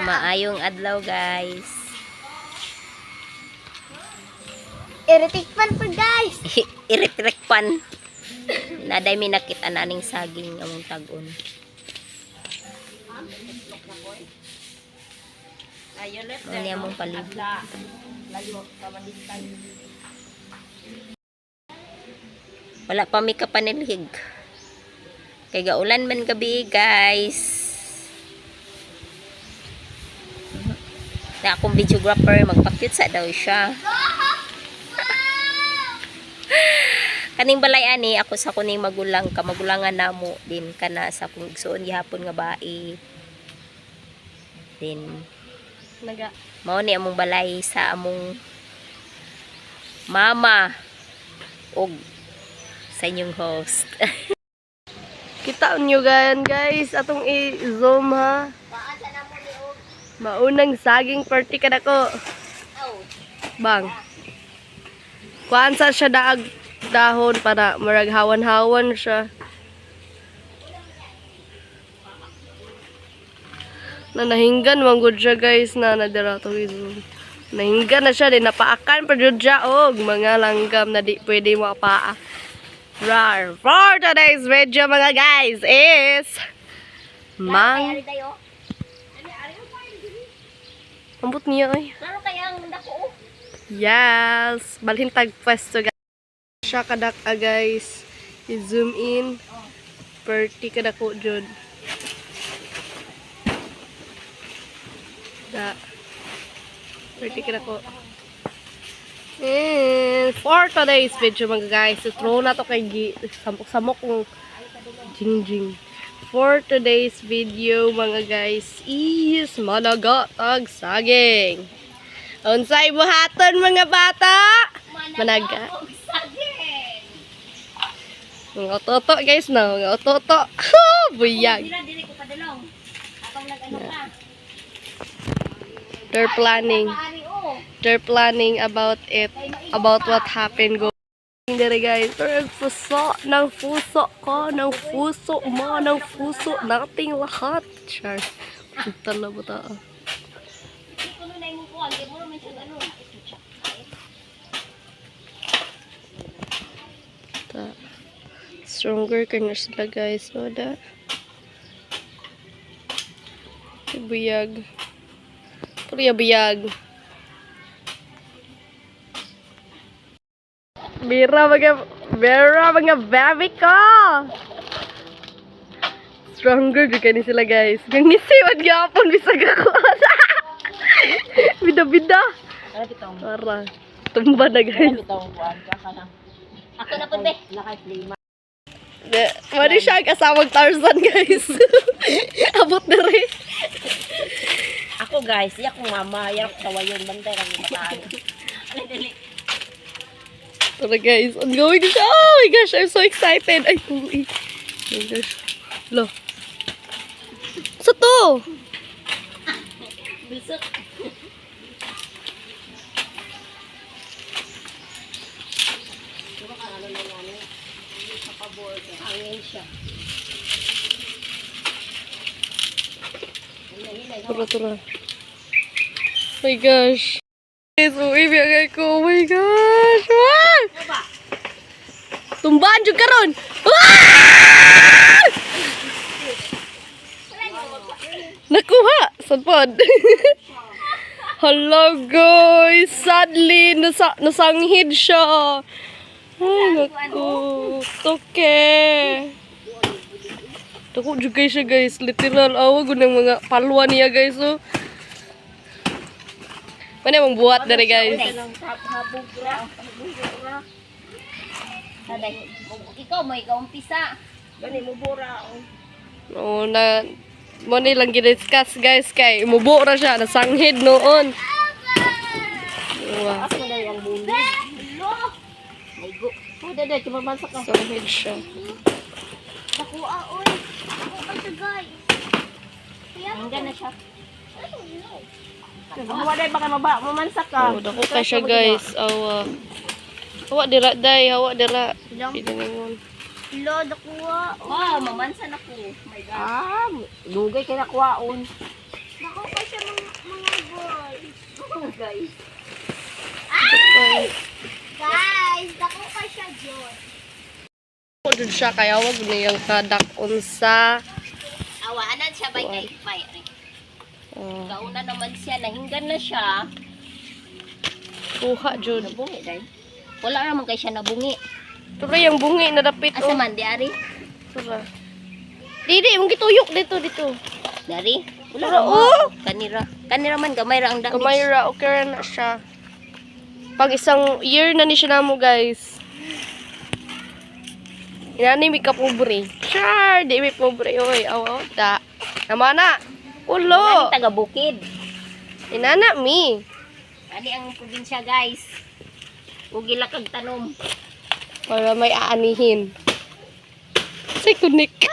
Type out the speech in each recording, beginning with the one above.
Maayong adlaw guys. Iritik pan po guys. Iritrek pan. Naday mi nakita naning saging among tagon. Mani among palibot. Wala pa mi kapanilhig. Kay gaulan man gabi guys. Na akong videographer magpa-cute sa daw siya. kaning balay ani ako sa kuning magulang ka magulangan namo din kana sa kung igsuon gihapon nga bae din Naga. mao ni among balay sa among mama og sa inyong host Kita nyo gan guys. Atong i-zoom ha. Maunang saging party ka na ko. Bang. Kuhaan sa siya daag dahon para maraghawan-hawan siya. Na nahinggan man gud siya guys na nadira to zoom. Nahinggan na siya din napaakan pa jud siya og mga langgam na di pwede mo paa. Rar. For today's video mga guys is mang Ambot niya ay. Laro kaya ang dako Yes, balhin tag pwesto guys. Siya kadak ah, guys. I-zoom in. Perti kadako jud. Da. Perti kadako. And for today's video mga guys, throw na to kay Gi. Samok-samok ng jingjing. For today's video mga guys is malagatag saging. Unsay buhaton mga bata? Managa. Mga ototo guys no, mga ototo. Buyag. They're planning. ari o They're planning about it. About what happened. Go. Dere guys, pero puso ng puso ko, ng puso mo, ng puso nating lahat. Char. Punta na ta? Stronger ka na sila guys. O da. Buyag. Puriya buyag. Bira mga Bira mga baby ko! Stronger juga ni sila guys. Gangisiwan gyapon bisag ako. Bida-bida. Ano? Para. Tumba na guys. ka Ako na pud be Mari siya ang kasawag Tarzan, guys. Abot na rin. Ako guys, kong mama, iya ko tawayon bantay kang bataan. Ano dili? Tara, guys. I'm going to. Oh my gosh, I'm so excited. Ay, uwi. Oh my gosh. Lo. Sa to? Bisok. Siguro ka ano na yan, sa pabor, hangin siya. Tara, tara. Oh my gosh. Guys, uwi biyagay ko. Oh my gosh. Ah! Tumbaan dyan ka ron. Ah! Nakuha. Pod? Hello guys. Sadly, nasa nasanghid siya. Ay, naku. Toke. Dako juga siya guys. Literal awag ng mga palwa niya guys. Oh. Mana mong buhat dari guys. Saday, ikaw mo ikaw umpisa. Gani mo bura. Oo na mo ni lang gidiscuss guys kay mubo ra siya nasanghid noon. Wow. Asa na yung buli? Lo. Ay go. Oh, dada, chumabansa ka. Sanghid siya. Nakuha, oy. Nakuha ka, guys. Hanggang na siya. Mamuha dahil baka maba, mamansa ka. Oh, kay siya guys. Awa. Hawa dira day, hawa dira. Pinangon. Lo, nakuha. Wow, mamansa na ko. Oh my God. Ah, dugay kay nakuhaon. Nakuha siya mga boys. Oh, guys. Ay, Guys, dako pa siya dyan. Ako dun siya kaya wag niyang kadakon sa Awaanan siya bay kay bay. oh, Kauna naman siya, nahinggan na siya. kuha jud. Nabungi dahil. Wala naman kay siya nabungi. Pero yung bungi na dapit Asa oh. man, di ari? Tara. Didi, mong gituyok dito dito. Dari? Wala naman. oh! Kanira. Kanira man, gamay ra ang damage. Kamay ra okay ra na siya. Pag isang year na ni siya namo guys. Inani mi ka pobre. Char, di mi pobre oy. Aw aw da. Namana. Ulo. ni taga bukid. Inana mi. Ani ang probinsya guys. Ugila kag tanom. Para may aanihin. Say kunik. Pag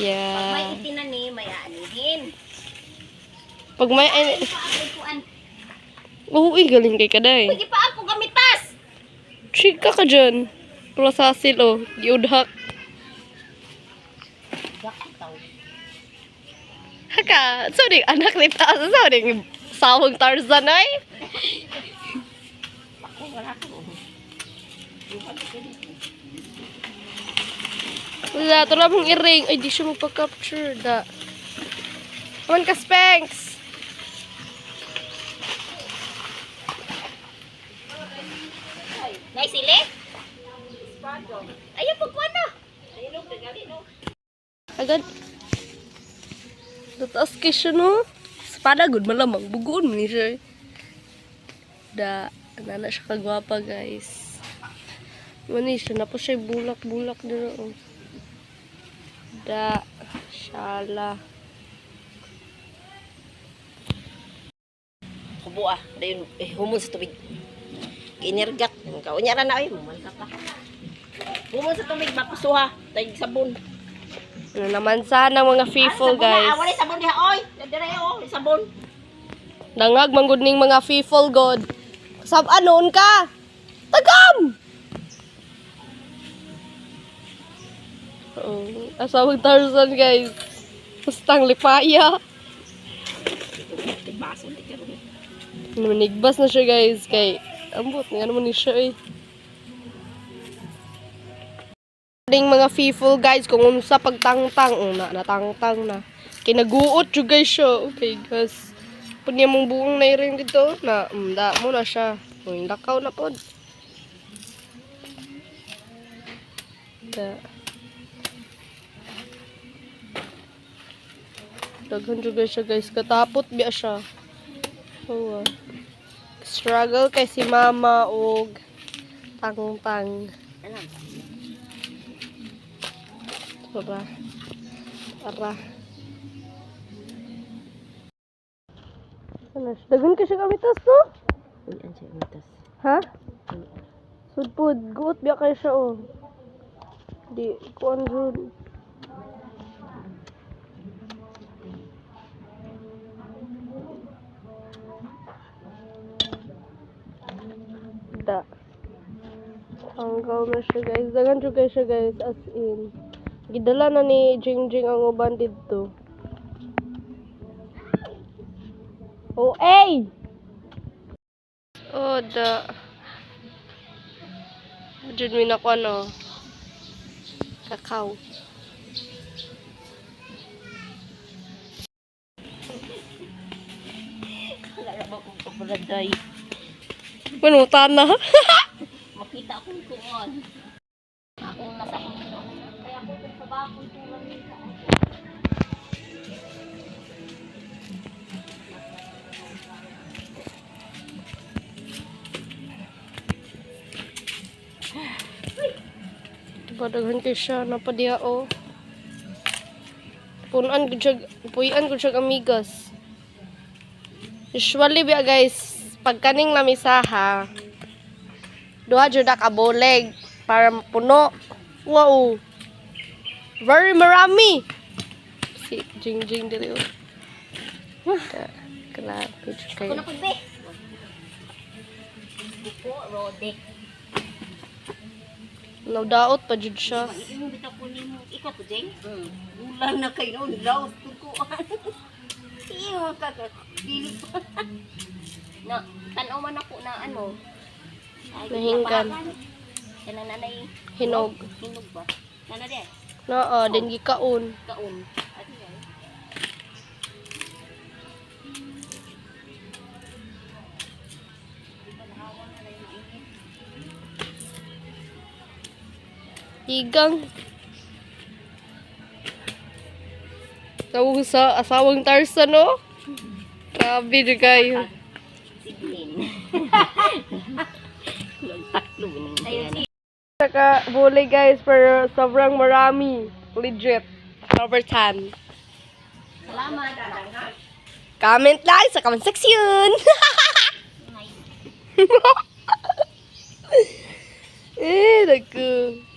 may Yeah. itinani, may aanihin. Pag may Ay, paapay kuan. Uy, galing kay kaday. Pwede pa ako gamitas. Chika ka dyan. Prosasil oh. Gakataw. Haka, sorry, anak ni Taas. Sorry, sawang Tarzan ay. Wala ko. Wala, ito lang mong i-ring. Ay, di siya magpa-capture. Da. Aman ka, Spanx. Nay sili? Ayaw po kuan na. Agad. Tataas kay siya, no? Espada, good malamang. Bugoon mo ni siya. Da. Nana siya kagwapa, guys. Mani siya. Napo siya bulak-bulak dito. Oh. Da. Shala. Kubo ah. Dayon, eh, humon sa tubig. Inirgat. Kaunya ra na ay, mumalta pa. Humon sa tubig, bakusuha. Tayong sabon. Ano naman sana mga Ah, na. guys. Ah, wala sabon diha, oy. Dire oh, sabon. Nangag manggod ning mga people god. Sab anon ka? Tagam! Oh, asawag Tarzan guys. Pustang lipaya. Manigbas na siya guys kay ambot nga naman ni siya eh. Ding mga people guys kung unsa pagtangtang una natangtang na. Kinaguot jud guys siya. Okay guys. Punya mong buong na rin dito na umda mo na siya. Uy, lakaw na pod. Da. Daghan guys siya guys. Katapot biya siya. Oo. ah. Struggle kay si mama og tangtang. Alam. Tara. Tara. Ano, dagan ka siya kamitas, no? Uy, an siya mitas. Ha? Sudpod, guot biya kayo siya, oh. Di, kuan jud. Da. Tanggal na siya, guys. Dagan siya, guys, as in. Gidala na ni Jingjing ang uban dito. Oh, ay! Da. Diyan mo na ko ano. Kakao. Kabaladay. Manutan na. Makita akong kuon. Akong nasa Kaya ako sa bakong tulad Padaghan kay siya. Napadiya o. Punan ko siya. Puyan ko siya amigas. Usually biya guys. Pagkaning namisaha. Duha jud ka boleg para puno. Wow. Very marami. Si Jing Jing diri o. Ako kayo. na pagbe. Buko, rode. Naudaot pa jud siya. Imo bitaw ko nimo. Ikaw po, Jeng? Hmm. Ulan na kayo. Laos ko kuan. Iyo ka ka. Dili pa. na, tanaw man ako na ano. Ay, Nahinggan. Yan na nanay. Hinog. Hinog ba? Nana de. Oo, din gikaon. Kaon. Higang. Tawag sa asawang Tarzan, no? Grabe na kayo. Saka bulay guys, pero sobrang marami. Legit. Number 10. Salamat. Comment lang sa comment section. eh, naku.